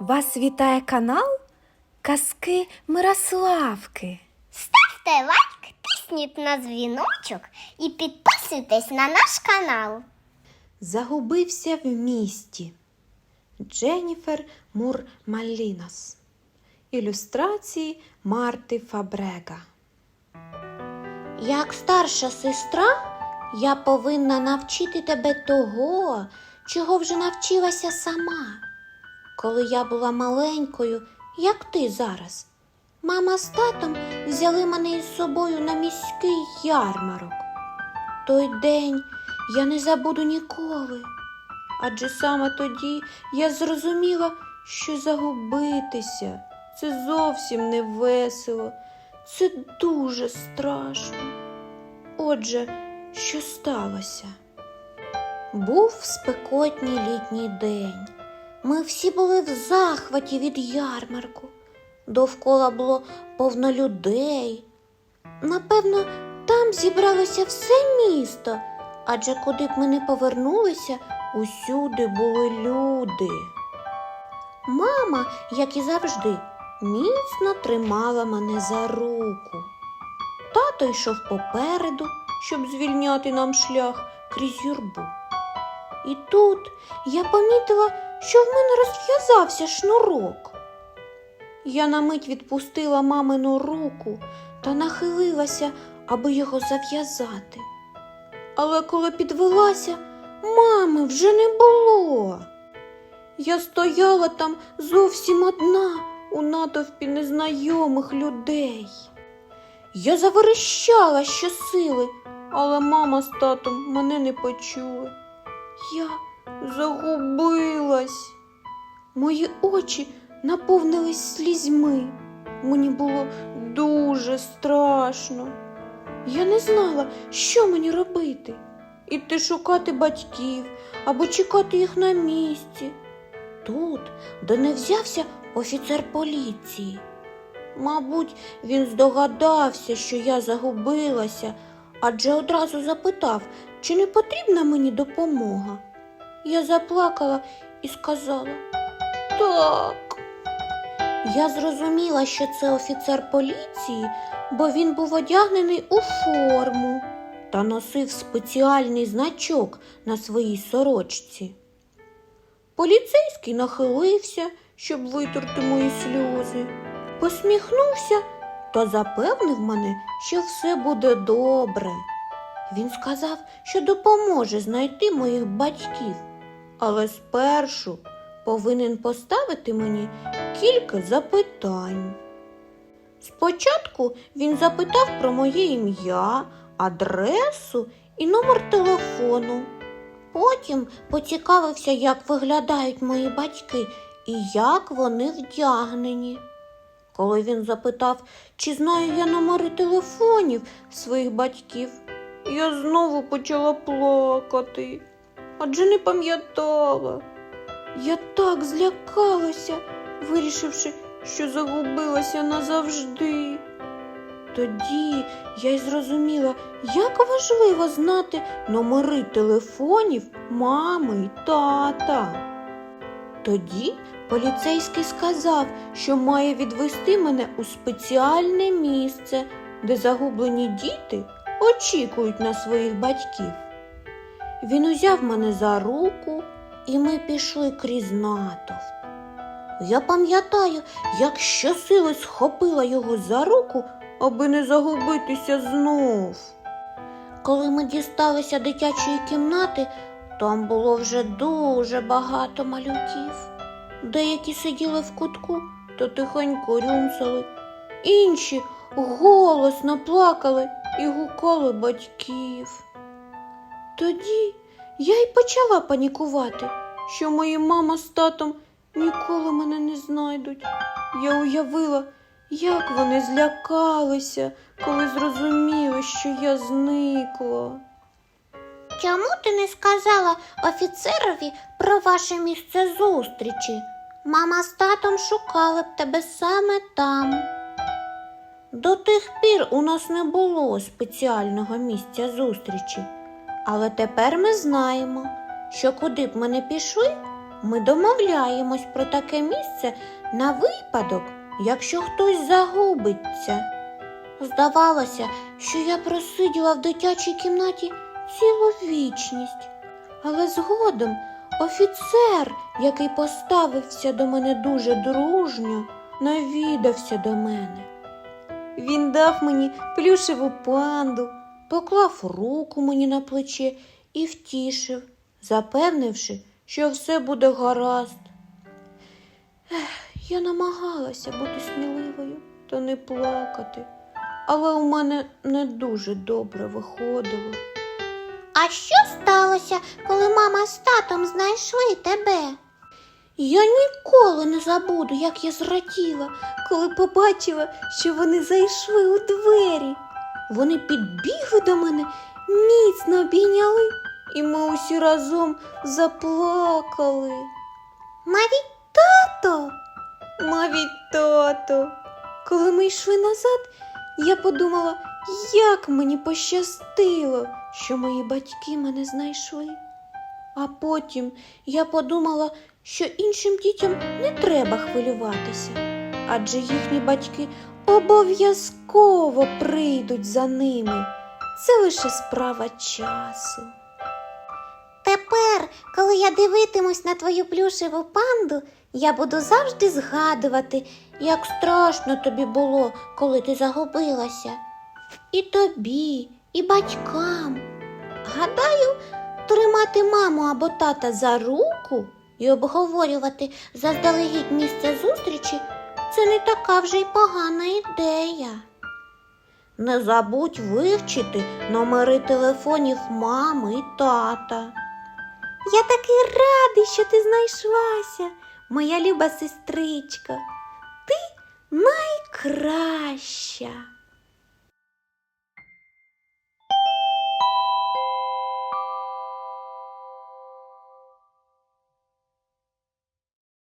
Вас вітає канал Казки Мирославки. Ставте лайк, тисніть на дзвіночок і підписуйтесь на наш канал. Загубився в місті. Дженніфер Мур Малінас. Ілюстрації Марти Фабрега. Як старша сестра, я повинна навчити тебе того, чого вже навчилася сама. Коли я була маленькою, як ти зараз, мама з татом взяли мене із собою на міський ярмарок. Той день я не забуду ніколи. Адже саме тоді я зрозуміла, що загубитися це зовсім не весело, це дуже страшно. Отже, що сталося? Був спекотній літній день. Ми всі були в захваті від ярмарку. Довкола було повно людей. Напевно, там зібралося все місто, адже куди б ми не повернулися, усюди були люди. Мама, як і завжди, міцно тримала мене за руку. Тато йшов попереду, щоб звільняти нам шлях крізь юрбу. І тут я помітила, що в мене розв'язався шнурок. Я на мить відпустила мамину руку та нахилилася, аби його зав'язати. Але коли підвелася, мами вже не було. Я стояла там зовсім одна у натовпі незнайомих людей. Я заверещала щосили, але мама з татом мене не почули. Я загубилась. Мої очі наповнились слізьми. Мені було дуже страшно. Я не знала, що мені робити. Іти шукати батьків або чекати їх на місці. Тут, де не взявся офіцер поліції. Мабуть, він здогадався, що я загубилася, адже одразу запитав, чи не потрібна мені допомога. Я заплакала і сказала так. Я зрозуміла, що це офіцер поліції, бо він був одягнений у форму та носив спеціальний значок на своїй сорочці. Поліцейський нахилився, щоб витерти мої сльози, посміхнувся та запевнив мене, що все буде добре. Він сказав, що допоможе знайти моїх батьків, але спершу повинен поставити мені кілька запитань. Спочатку він запитав про моє ім'я, адресу і номер телефону. Потім поцікавився, як виглядають мої батьки і як вони вдягнені. Коли він запитав, чи знаю я номери телефонів своїх батьків, я знову почала плакати, адже не пам'ятала. Я так злякалася, вирішивши, що загубилася назавжди. Тоді я й зрозуміла, як важливо знати номери телефонів мами й тата. Тоді поліцейський сказав, що має відвести мене у спеціальне місце, де загублені діти очікують на своїх батьків. Він узяв мене за руку, і ми пішли крізь натовп. Я пам'ятаю, як щосили схопила його за руку, аби не загубитися знов. Коли ми дісталися дитячої кімнати, там було вже дуже багато малюків. Деякі сиділи в кутку та тихенько рюмсали, інші голосно плакали і гукали батьків. Тоді я й почала панікувати, що мої мама з татом ніколи мене не знайдуть. Я уявила, як вони злякалися, коли зрозуміли, що я зникла. Чому ти не сказала офіцерові про ваше місце зустрічі? Мама з татом шукали б тебе саме там. До тих пір у нас не було спеціального місця зустрічі, але тепер ми знаємо, що куди б ми не пішли, ми домовляємось про таке місце на випадок, якщо хтось загубиться. Здавалося, що я просиділа в дитячій кімнаті цілу вічність, але згодом офіцер, який поставився до мене дуже дружньо, навідався до мене. Він дав мені плюшеву панду, поклав руку мені на плече і втішив, запевнивши, що все буде гаразд. Ех, я намагалася бути сміливою та не плакати, але у мене не дуже добре виходило. А що сталося, коли мама з татом знайшли тебе? Я ніколи не забуду, як я зраділа, коли побачила, що вони зайшли у двері. Вони підбігли до мене, міцно обійняли, і ми усі разом заплакали. Маві, Тато, мавіть тато. Коли ми йшли назад, я подумала, як мені пощастило, що мої батьки мене знайшли. А потім я подумала, що іншим дітям не треба хвилюватися, адже їхні батьки обов'язково прийдуть за ними. Це лише справа часу. тепер, коли я дивитимусь на твою плюшеву панду, Я буду завжди згадувати, як страшно тобі було, коли ти загубилася. І тобі, і батькам. Гадаю, тримати маму або тата за руку і обговорювати заздалегідь місце зустрічі це не така вже й погана ідея. Не забудь вивчити номери телефонів мами і тата. Я такий радий, що ти знайшлася, моя люба сестричка. Ти найкраща.